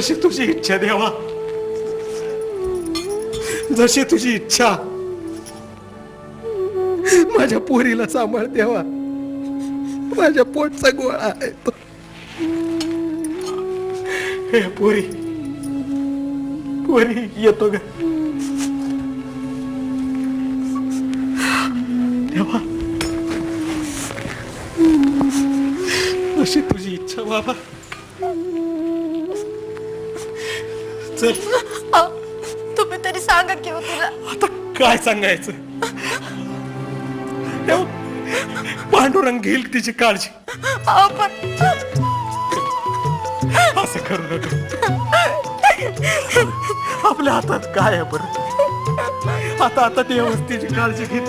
जशी तुझी इच्छा देवा. जशी तुझी इच्छा. माझ्या पोरीला सांभाळ देवा. माझ्या पोटचा गोळा आहे तो. हे पोरी. पोरी येतो ग देवा. अशी तुझी इच्छा बाबा. चल अहो, तुम्ही तरी सांगा की हो तिला. आता काय सांगायचं? पांडुरंग घेईल तिची काळजी. अहो पण असं करू नका. आपल्या हातात काय आहे बरं? आता आता देवच तिची काळजी घेत.